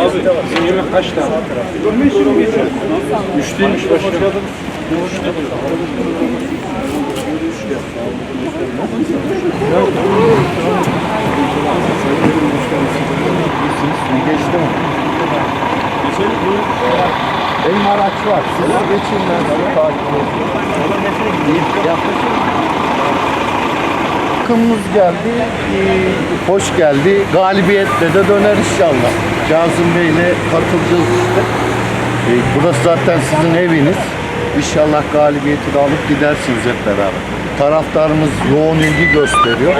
Abi bizim yemek kaç tane? Üçteymiş başkanım. Geçti mi? Benim araç var. Siz geçin ben sizi takip edeyim. Yaklaşın. Takımımız geldi. ee, Hoş geldi. Galibiyetle de döner inşallah. Kazım Bey'le katılacağız işte. Ee, Burası zaten sizin eviniz. İnşallah galibiyeti de alıp gidersiniz hep beraber. Taraftarımız yoğun ilgi gösteriyor.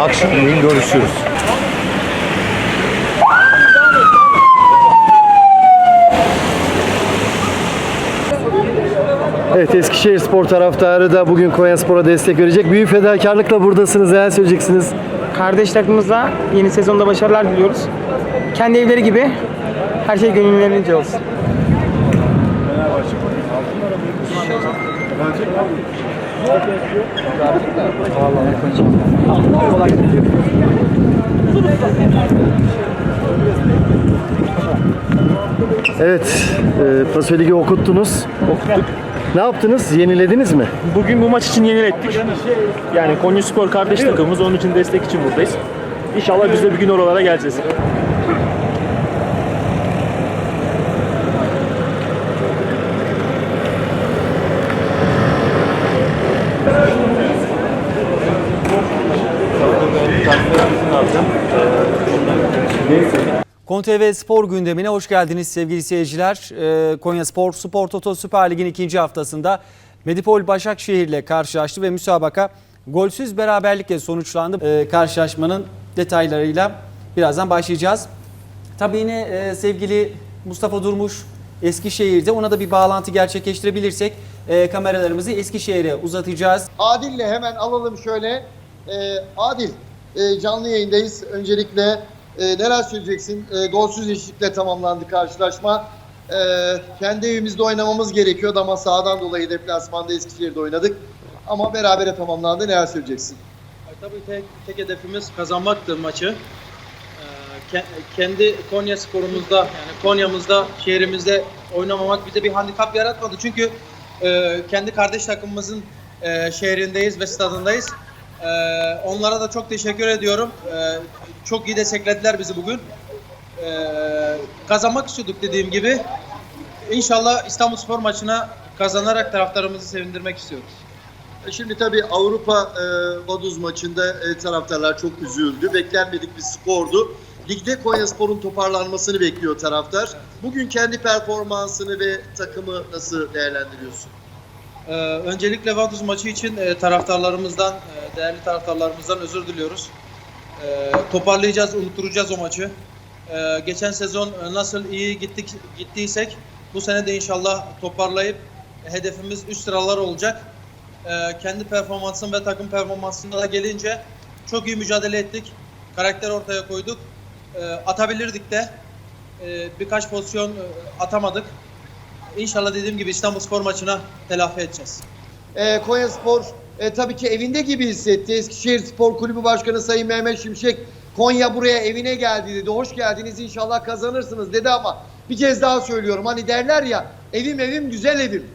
Akşamleyin görüşürüz. Evet Eskişehir Spor taraftarı da bugün Konyaspor'a destek verecek. Büyük fedakarlıkla buradasınız. Neler söyleyeceksiniz? Kardeş takımımızla yeni sezonda başarılar diliyoruz. Kendi evleri gibi her şey gönüllerince olsun. Evet, e, Paso Ligi okuttunuz. Okuttuk. Ne yaptınız? Yenilediniz mi? Bugün bu maç için yenilettik. Yani Konya Spor kardeş takımımız onun için destek için buradayız. İnşallah biz de bir gün oralara geleceğiz. KonTV Spor gündemine hoş geldiniz sevgili seyirciler. Ee, Konya Spor Spor Toto Süper Lig'in ikinci haftasında Medipol Başakşehir ile karşılaştı ve müsabaka golsüz beraberlikle sonuçlandı. Ee, karşılaşmanın detaylarıyla birazdan başlayacağız. Tabii yine e, sevgili Mustafa Durmuş Eskişehir'de ona da bir bağlantı gerçekleştirebilirsek e, kameralarımızı Eskişehir'e uzatacağız. Adil'le hemen alalım şöyle. Ee, Adil, e, canlı yayındayız. Öncelikle e, neler söyleyeceksin? E, golsüz eşitlikle tamamlandı karşılaşma. E, kendi evimizde oynamamız gerekiyordu ama sağdan dolayı deplasmanda Eskişehir'de oynadık. Ama berabere tamamlandı. Neler söyleyeceksin? Tabii tek, tek hedefimiz kazanmaktı maçı. Ee, ke- kendi Konya sporumuzda yani Konya'mızda, şehrimizde oynamamak bize bir handikap yaratmadı. Çünkü e, kendi kardeş takımımızın e, şehrindeyiz ve stadındayız. E, onlara da çok teşekkür ediyorum. E, çok iyi desteklediler bizi bugün. E, kazanmak istiyorduk dediğim gibi. İnşallah İstanbul Spor maçına kazanarak taraftarımızı sevindirmek istiyoruz. E, Şimdi tabii Avrupa e, Vaduz maçında e, taraftarlar çok üzüldü. Beklenmedik bir skordu. Ligde Konyaspor'un toparlanmasını bekliyor taraftar. Bugün kendi performansını ve takımı nasıl değerlendiriyorsun? Ee, öncelikle Vaduz maçı için e, taraftarlarımızdan, e, değerli taraftarlarımızdan özür diliyoruz. E, toparlayacağız, unutturacağız o maçı. E, geçen sezon e, nasıl iyi gittik gittiysek bu sene de inşallah toparlayıp hedefimiz üst sıralar olacak. E, kendi performansım ve takım performansına da gelince çok iyi mücadele ettik. Karakter ortaya koyduk. E, atabilirdik de. E, birkaç pozisyon e, atamadık. İnşallah dediğim gibi İstanbul Spor maçına telafi edeceğiz. E, Konyaspor e, tabii ki evinde gibi hissetti. Eskişehir Spor Kulübü Başkanı Sayın Mehmet Şimşek Konya buraya evine geldi dedi. Hoş geldiniz inşallah kazanırsınız dedi ama bir kez daha söylüyorum. Hani derler ya evim evim güzel evim.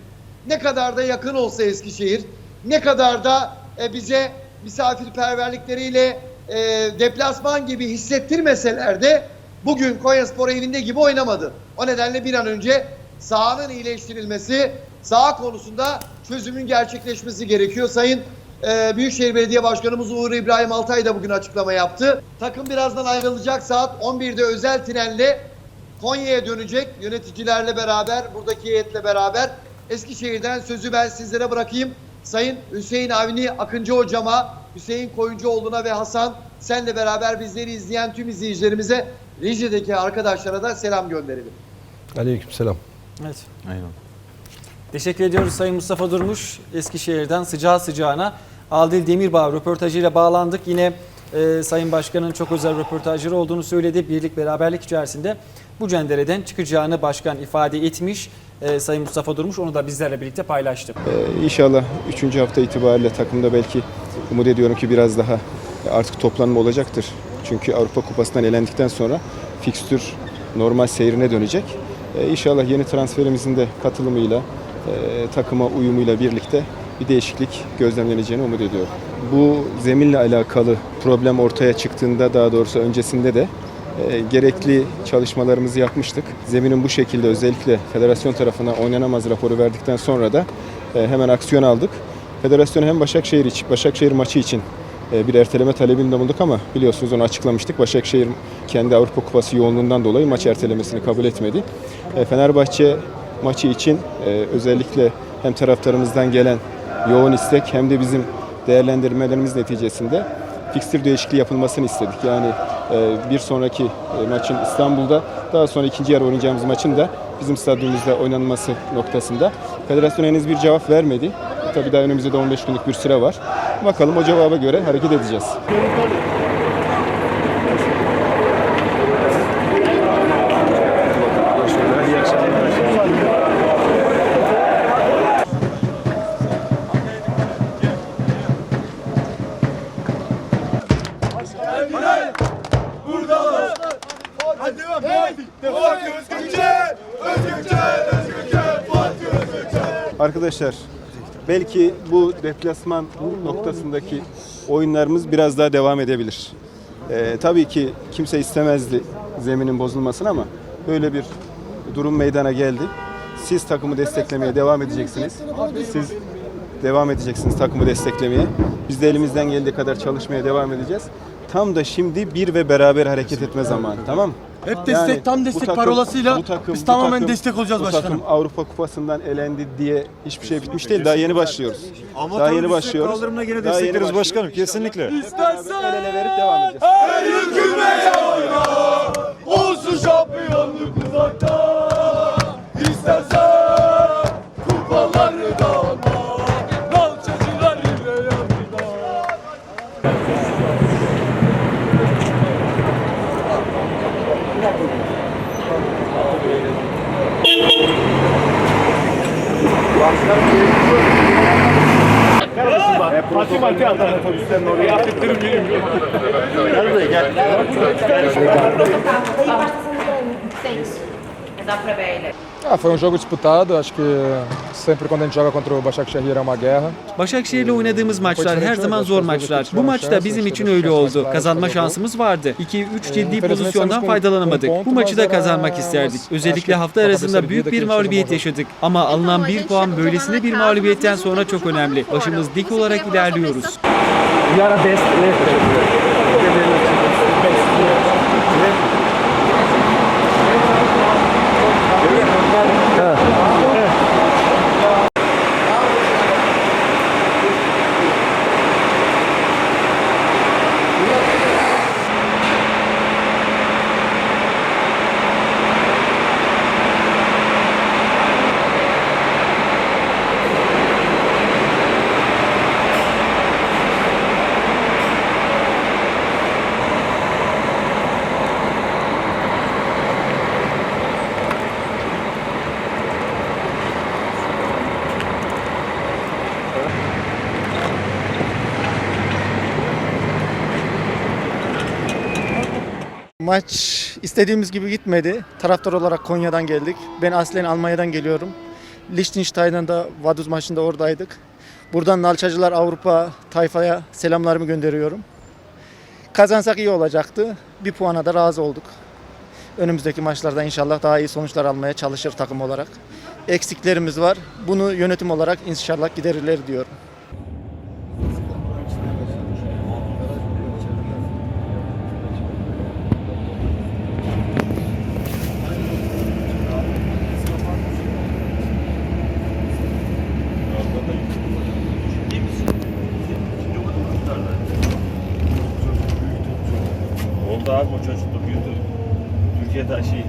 Ne kadar da yakın olsa Eskişehir, ne kadar da e, bize misafirperverlikleriyle e, deplasman gibi hissettirmeseler de bugün Konyaspor evinde gibi oynamadı. O nedenle bir an önce sahanın iyileştirilmesi, saha konusunda çözümün gerçekleşmesi gerekiyor. Sayın e, Büyükşehir Belediye Başkanımız Uğur İbrahim Altay da bugün açıklama yaptı. Takım birazdan ayrılacak saat 11'de özel trenle Konya'ya dönecek yöneticilerle beraber, buradaki heyetle beraber. Eskişehir'den sözü ben sizlere bırakayım. Sayın Hüseyin Avni Akıncı hocama, Hüseyin Koyuncuoğlu'na ve Hasan senle beraber bizleri izleyen tüm izleyicilerimize Rize'deki arkadaşlara da selam gönderelim. Aleykümselam. Evet. Teşekkür ediyoruz Sayın Mustafa Durmuş. Eskişehir'den sıcağı sıcağına Aldil Demirbağ röportajıyla bağlandık. Yine e, Sayın Başkan'ın çok özel röportajları olduğunu söyledi. Birlik beraberlik içerisinde bu cendereden çıkacağını başkan ifade etmiş. E, Sayın Mustafa Durmuş onu da bizlerle birlikte paylaştı. Ee, İnşallah 3. hafta itibariyle takımda belki umut ediyorum ki biraz daha artık toplanma olacaktır. Çünkü Avrupa Kupası'ndan elendikten sonra fikstür normal seyrine dönecek. E, İnşallah yeni transferimizin de katılımıyla, takıma uyumuyla birlikte bir değişiklik gözlemleneceğini umut ediyorum. Bu zeminle alakalı problem ortaya çıktığında daha doğrusu öncesinde de e, gerekli çalışmalarımızı yapmıştık. Zeminin bu şekilde özellikle federasyon tarafına oynanamaz raporu verdikten sonra da e, hemen aksiyon aldık. Federasyona hem Başakşehir için, Başakşehir maçı için e, bir erteleme talebinde bulunduk ama biliyorsunuz onu açıklamıştık. Başakşehir kendi Avrupa Kupası yoğunluğundan dolayı maç ertelemesini kabul etmedi. E, Fenerbahçe maçı için e, özellikle hem taraftarımızdan gelen yoğun istek hem de bizim değerlendirmelerimiz neticesinde fikstür değişikliği yapılmasını istedik. Yani e, bir sonraki e, maçın İstanbul'da daha sonra ikinci yarı oynayacağımız maçın da bizim stadyumumuzda oynanması noktasında. Federasyon henüz bir cevap vermedi. Tabii daha önümüzde de 15 günlük bir süre var. Bakalım o cevaba göre hareket edeceğiz. Arkadaşlar belki bu deplasman noktasındaki oyunlarımız biraz daha devam edebilir. Ee, tabii ki kimse istemezdi zeminin bozulmasını ama böyle bir durum meydana geldi. Siz takımı desteklemeye devam edeceksiniz. Siz devam edeceksiniz takımı desteklemeye. Biz de elimizden geldiği kadar çalışmaya devam edeceğiz. Tam da şimdi bir ve beraber hareket etme zamanı tamam mı? Hep destek, tam bu destek parolasıyla biz bu tamamen destek olacağız bu başkanım. takım Avrupa Kupası'ndan elendi diye hiçbir şey bitmiş değil. Daha yeni başlıyoruz. Daha yeni başlıyoruz. Kaldırımına yine destekleriz başkanım kesinlikle. El ele verip devam edeceğiz. Olsun şampiyonluk uzakta. İstersen Fatih atar otobüslerin oraya. Affettirin benim. Dá pra ver ele. Ah, foi um jogo disputado, acho que sempre quando a gente joga contra o Başakşehir é uma guerra. Başakşehir'le oynadığımız maçlar her zaman zor maçlar. Bu maçta bizim için öyle oldu. Kazanma şansımız vardı. 2-3 ciddi pozisyondan faydalanamadık. Bu maçı da kazanmak isterdik. Özellikle hafta arasında büyük bir mağlubiyet yaşadık. Ama alınan bir puan böylesine bir mağlubiyetten sonra çok önemli. Başımız dik olarak ilerliyoruz. Maç istediğimiz gibi gitmedi. Taraftar olarak Konya'dan geldik. Ben aslen Almanya'dan geliyorum. Liechtenstein'ın da Vaduz maçında oradaydık. Buradan Nalçacılar Avrupa tayfaya selamlarımı gönderiyorum. Kazansak iyi olacaktı. Bir puana da razı olduk. Önümüzdeki maçlarda inşallah daha iyi sonuçlar almaya çalışır takım olarak. Eksiklerimiz var. Bunu yönetim olarak inşallah giderirler diyorum. Çocuk da